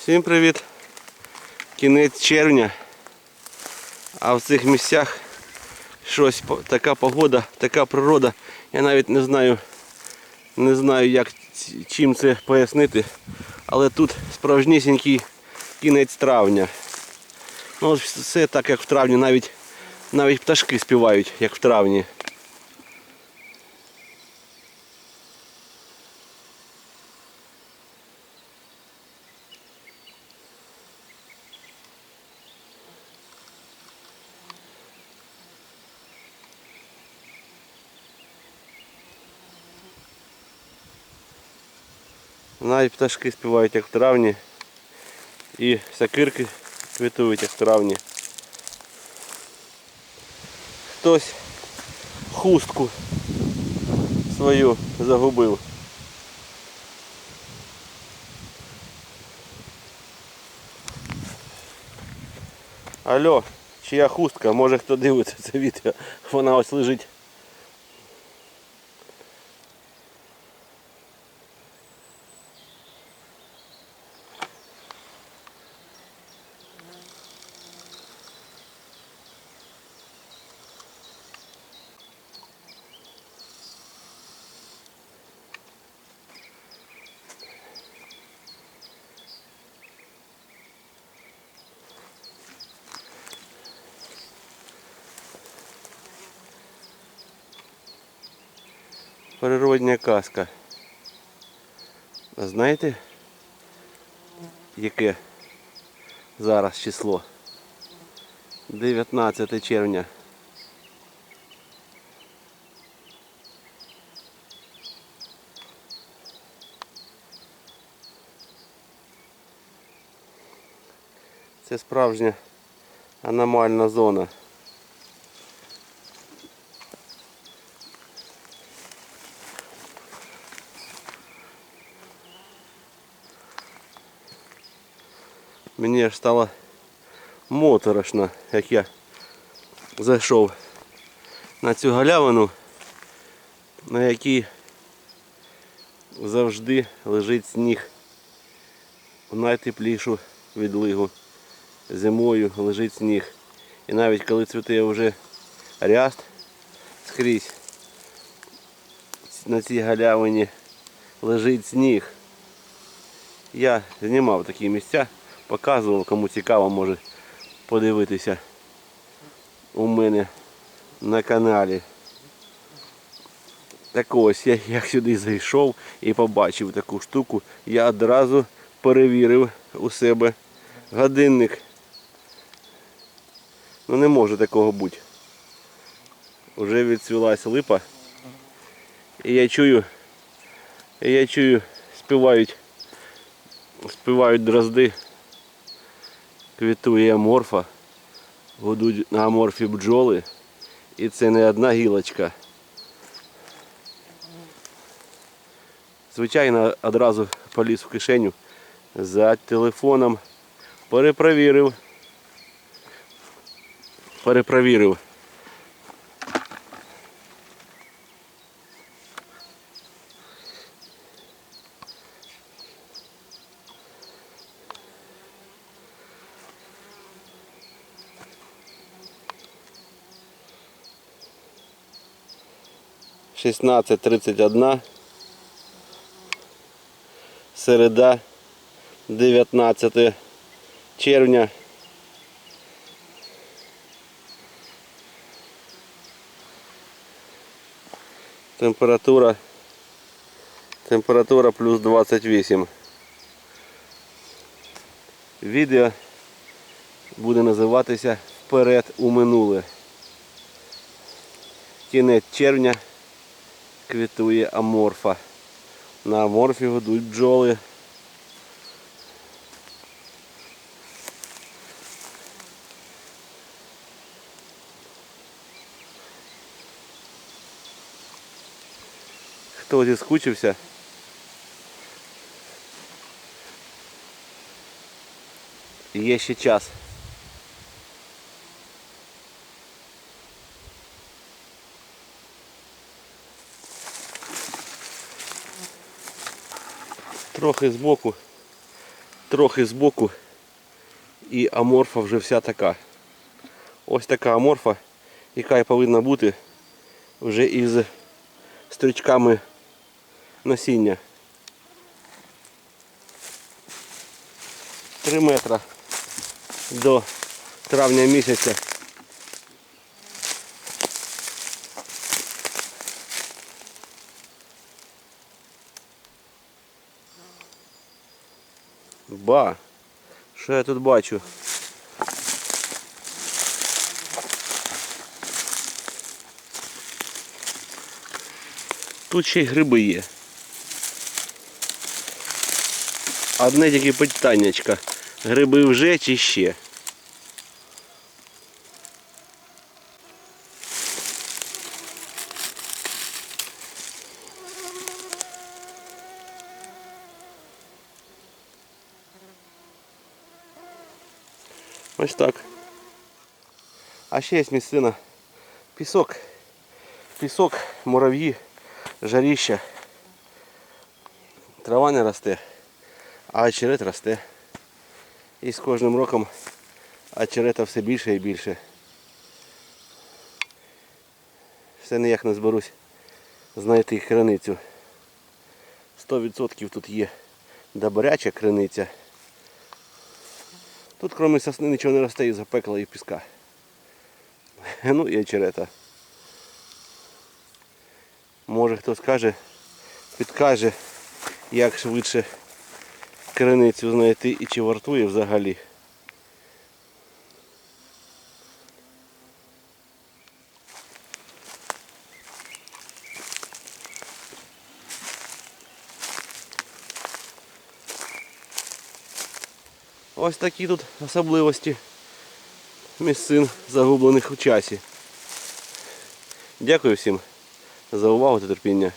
Всім привіт! Кінець червня. А в цих місцях щось така погода, така природа. Я навіть не знаю, не знаю, як чим це пояснити. Але тут справжнісінький кінець травня. Ну, все так, як в травні, навіть, навіть пташки співають, як в травні. Навіть пташки співають як в травні. І сакирки квітують як в травні. Хтось хустку свою загубив. Алло, чия хустка? Може хто дивиться це відео? Вона ось лежить. Природня казка. А знаєте, яке зараз число? 19 червня. Це справжня аномальна зона. Мені стало моторошно, як я зайшов на цю галявину, на якій завжди лежить сніг в найтеплішу відлигу. Зимою лежить сніг. І навіть коли цвіте вже ряст скрізь, на цій галявині лежить сніг. Я знімав такі місця, показував, кому цікаво може подивитися у мене на каналі. Так ось, я як сюди зайшов і побачив таку штуку, я одразу перевірив у себе годинник. Ну не може такого бути. Уже відцвілась липа. І я чую, я чую, співають, співають дрозди. Квітує аморфа, годуть на аморфі бджоли. І це не одна гілочка. Звичайно, одразу поліз в кишеню за телефоном. Перепровірив. Перепровірив. Шістнадцять тридцять одна. Середа 19 червня. Температура температура плюс 28. Відео буде називатися Вперед у минуле. Кінець червня квітує аморфа. На аморфі гудуть бджоли. Хто зіскучився? Є ще час. Трохи збоку трохи збоку і аморфа вже вся така. Ось така аморфа, яка і повинна бути вже із стрічками насіння. 3 метра до травня місяця. Ба, що я тут бачу? Тут ще й гриби є. Одне тільки питаннячка. Гриби вже чи ще? Ось так. А ще є місцина. Пісок. Пісок, мурав'ї, жаріща. Трава не росте, а очерет росте. І з кожним роком очерета все більше і більше. Все ніяк не зберусь знайти криницю. 100% тут є добряча криниця. Тут крім сосни нічого не росте і запекла і піска. Ну і очерета. Може хто скаже, підкаже, як швидше криницю знайти і чи вартує взагалі. Ось такі тут особливості місцин загублених у часі. Дякую всім за увагу та терпіння.